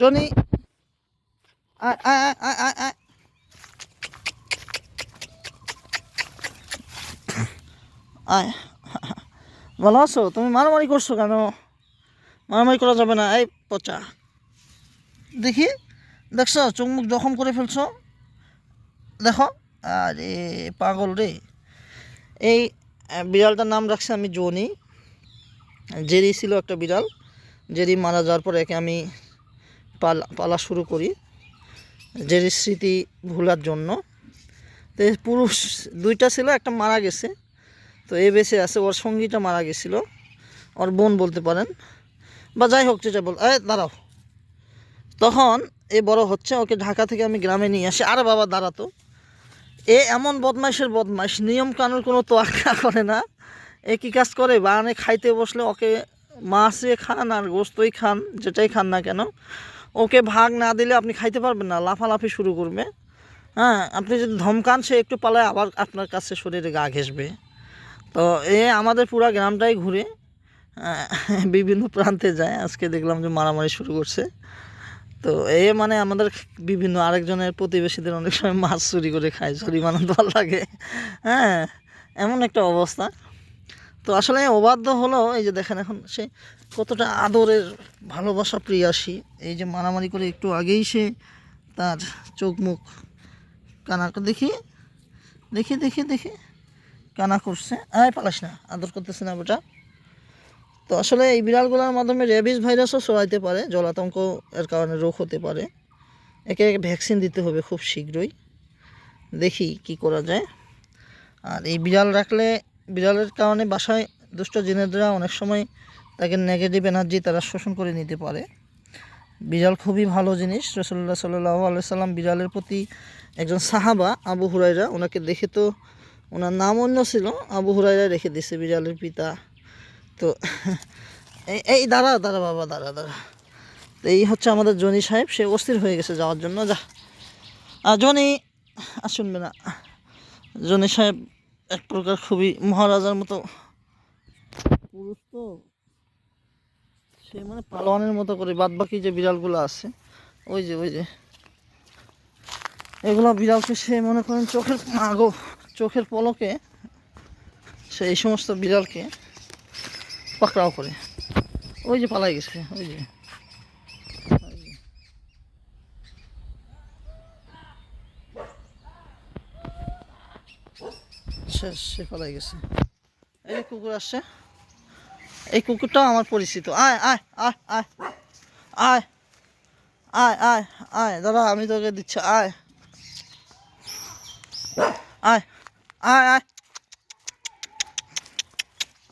Tony আয় আয় আয় আয় আয় আয়। ভালো আছো? তুমি মারামারি করছ কেন? মারামারি করা যাবে না, এই পচা। দেখি, দেখছ? চোখ মুখ জখম করে ফেলছো। দেখো। আরে, পাগল রে। এই বিড়ালটার নাম রাখছি আমি জনি। জেরি ছিল একটা বিড়াল। জেরি মারা যাওয়ার পর একে আমি পালা পালা শুরু করি। জেরির স্মৃতি ভুলার জন্য। তো পুরুষ দুইটা ছিল, একটা মারা গেছে। তো এ বেঁচে আছে, ওর সঙ্গীটা মারা গেছিল। ওর বোন বলতে পারেন। বা যাই হোক, যেটা বল এই দাঁড়াও। তখন এ বড় হচ্ছে, ওকে ঢাকা থেকে আমি গ্রামে নিয়ে আসি। আর বাবা, দাঁড়াতো। এ এমন বদমাইশের বদমাইশ, নিয়ম কানুন কোনো তোয়াক্কা করে না। এ কী কাজ করে? বাগানে খাইতে বসলে ওকে মাছে খান আর গোস্তই খান, যেটাই খান না কেন। ওকে ভাগ না দিলে আপনি খাইতে পারবেন না, লাফালাফি শুরু করবে। হ্যাঁ আপনি যদি ধমকান, সে একটু পালায় আবার আপনার কাছে শরীরে গা ঘেসবে তো এ আমাদের পুরা গ্রামটাই ঘুরে বিভিন্ন প্রান্তে যায়। আজকে দেখলাম যে মারামারি শুরু করছে। তো এ মানে আমাদের বিভিন্ন আরেকজনের প্রতিবেশীদের অনেক সময় মাছ চুরি করে খায়, জরিমানা দেওয়ার লাগে। হ্যাঁ এমন একটা অবস্থা। তো আসলে অবাধ্য হলো এই যে দেখেন এখন সে কতটা আদরের ভালোবাসা প্রিয়াসী, এই যে মারামারি করে একটু আগেই সে তার চোখ মুখ কানা দেখি দেখি দেখি দেখি, কানা করছে। আয়, পালাস না, আদর করতেছে না বেটা। তো আসলে এই বিড়ালগুলোর মাধ্যমে রেবিস ভাইরাসও ছড়াইতে পারে, জলাতঙ্ক এর কারণে রোগ হতে পারে। একে একে ভ্যাকসিন দিতে হবে খুব শীঘ্রই। দেখি কি করা যায়। আর এই বিড়াল রাখলে বিড়ালের কারণে বাসায় দুষ্ট জিনেদরা অনেক সময় তাকে নেগেটিভ এনার্জি তারা শোষণ করে নিতে পারে। বিড়াল খুবই ভালো জিনিস। রসল্লা সাল্লাহ আলাইসাল্লাম বিড়ালের প্রতি একজন সাহাবা আবু হুরাইরা ওনাকে দেখে তো ওনার নাম অন্য ছিল, আবু হুরাইরা রেখে দিছে বিড়ালের পিতা। তো এই দাঁড়া দাঁড়া বাবা, দাঁড়া দাঁড়া। তো এই হচ্ছে আমাদের জনি সাহেব, সে অস্থির হয়ে গেছে যাওয়ার জন্য। যা। আর জনি আর শুনবে না। জনি সাহেব এক প্রকার খুবই মহারাজার মতো পুরুষ তো। সে মানে পালোয়ানের মতো করে বাদ বাকি যে বিড়ালগুলো আছে, ওই যে ওই যে। এগুলো বিড়ালকে সে মনে করেন চোখের আগো চোখের পলকে সে এই সমস্ত বিড়ালকে পাকড়াও করে। ওই যে পালাই গেছে ওই যে ওই যে। শেষ সে পালাই গেছে এই যে কুকুর আসছে এই কুকুরটাও আমার পরিচিত আয় আয় আয় আয় আয় আয় আয় আয় দাদা আমি তোকে দিচ্ছি আয় আয় আয় আয়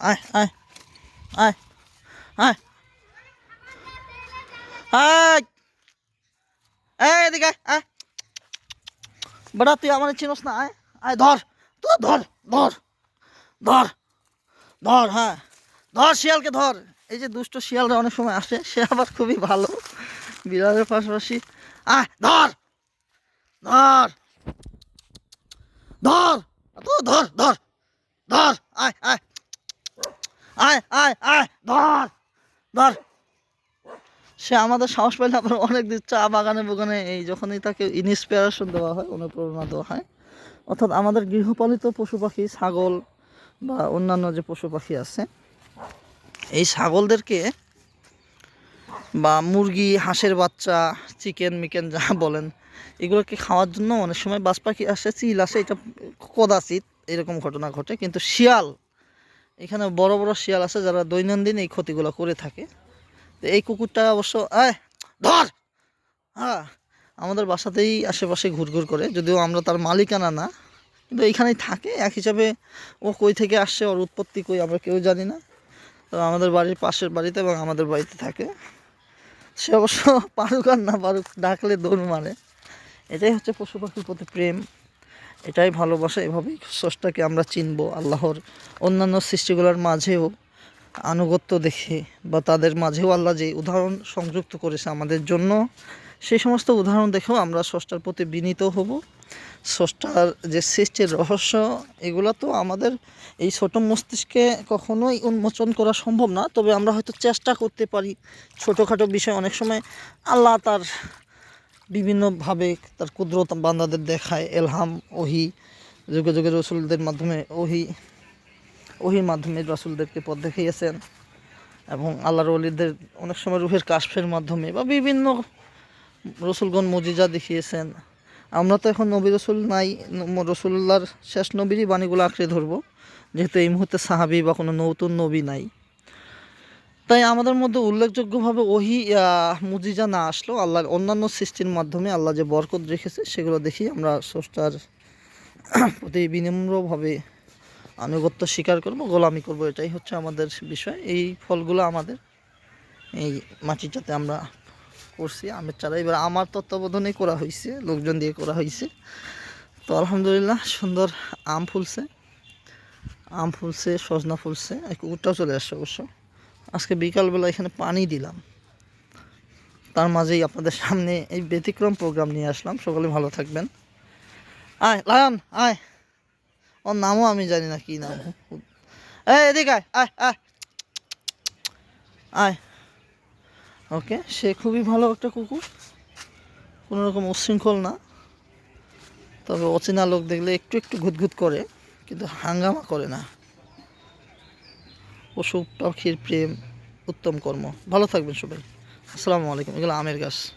আয় আয় আয় আয় আয় এই এদিকে আয়, বেটা তুই আমার চিনস না আয় আয় ধর তো ধর ধর ধর ধর হ্যাঁ। ধর শিয়ালকে, ধর। এই যে দুষ্ট শিয়ালরা অনেক সময় আসে, সে আবার খুবই ভালো। বিড়ালের পাশাপাশি। আয় ধর ধর ধর, তো ধর ধর ধর, আয় আয় আয় আয় আয়, ধর ধর। সে আমাদের সাহস পাইলে আবার অনেক দিন চা বাগানে বাগানে এই যখনই তাকে ইন্সপিরেশন দেওয়া হয়, অনুপ্রেরণা দেওয়া হয় অর্থাৎ আমাদের গৃহপালিত পশু পাখি, ছাগল বা অন্যান্য যে পশু পাখি আছে, এই ছাগলদেরকে বা মুরগি, হাঁসের বাচ্চা, চিকেন, মিকেন যা বলেন, এগুলোকে খাওয়ার জন্য অনেক সময় বাজ পাখি আসে, চিল আসে, এটা কদাচিত এরকম ঘটনা ঘটে, কিন্তু শিয়াল, এখানে বড় বড় শিয়াল আছে যারা দৈনন্দিন এই ক্ষতিগুলো করে থাকে। তো এই কুকুরটা অবশ্য আয় ধর! হ্যাঁ আমাদের বাসাতেই আশেপাশে ঘুরঘুর করে, যদিও আমরা তার মালিকানা না, কিন্তু এইখানেই থাকে। এক হিসাবে ও কই থেকে আসছে, ওর উৎপত্তি কই, আমরা কেউ জানি না। তো আমাদের বাড়ির পাশের বাড়িতে এবং আমাদের বাড়িতে থাকে। সে অবশ্য পারুক আর না পারুক, ডাকলে দৌড় মারে। এটাই হচ্ছে পশু পাখির প্রতি প্রেম। এটাই ভালোবাসা, এভাবেই স্রষ্টাকে আমরা চিনব, আল্লাহর অন্যান্য সৃষ্টিগুলোর মাঝেও আনুগত্য দেখে বা তাদের মাঝেও আল্লাহ যে উদাহরণ সংযুক্ত করেছে আমাদের জন্য সেই সমস্ত উদাহরণ দেখেও আমরা স্রষ্টার প্রতি বিনীত হব। স্রষ্টার যে সৃষ্টির রহস্য, এগুলো তো আমাদের এই ছোট মস্তিষ্কে কখনোই উন্মোচন করা সম্ভব না। তবে আমরা হয়তো চেষ্টা করতে পারি। ছোটোখাটো বিষয় অনেক সময় আল্লাহ তার বিভিন্নভাবে তার কুদরত বান্দাদের দেখায়, এলহাম, ওহি, যুগে যুগে রসুলদের মাধ্যমে ওহি, ওহির মাধ্যমে রসুলদেরকে পথ দেখিয়েছেন এবং আল্লাহর অলিদের অনেক সময় রুহের কাশফের মাধ্যমে বা বিভিন্ন রসুলগণ মজিজা দেখিয়েছেন। আমরা তো এখন নবী রসুল নাই রসুল্লার শেষ নবীরই বাণীগুলো আঁকড়ে ধরবো। যেহেতু এই মুহূর্তে সাহাবি বা কোনো নতুন নবী নাই। তাই আমাদের মধ্যে উল্লেখযোগ্যভাবে ওহি মুজিজা না আসলেও আল্লাহর অন্যান্য সৃষ্টির মাধ্যমে আল্লাহ যে বরকত রেখেছে, সেগুলো দেখি আমরা স্রষ্টার প্রতি বিনম্রভাবে আনুগত্য স্বীকার করব, গোলামি করব, এটাই হচ্ছে আমাদের বিষয়। এই ফলগুলো আমাদের, এই মাটিটাতে আমরা করছি, আমের চারা। এবার আমার তত্ত্বাবধানেই করা হয়েছে লোকজন দিয়ে করা হয়েছে তো আলহামদুলিল্লাহ, সুন্দর আম ফুলছে। আম ফুলছে, সজনা ফুলছে, এই কুকুরটাও চলে আসছে অবশ্য। আজকে বিকালবেলা এখানে পানি দিলাম। তার মাঝেই আপনাদের সামনে এই ব্যতিক্রম প্রোগ্রাম নিয়ে আসলাম। সকলে ভালো থাকবেন। আয়, লায়ন, আয়। ওর নামও আমি জানি না কি নাম। এই, এদিকে আয় আয় আয়। আয়। ওকে? সে খুবই ভালো একটা কুকুর। কোনো রকম উশৃঙ্খল না। তবে অচেনা লোক দেখলে একটু একটু ঘুতঘুত করে, কিন্তু হাঙ্গামা করে না। পশু, পাখির প্রেম উত্তম কর্ম। ভালো থাকবেন সবাই। আসসালামু আলাইকুম। এগুলো আমের গাছ।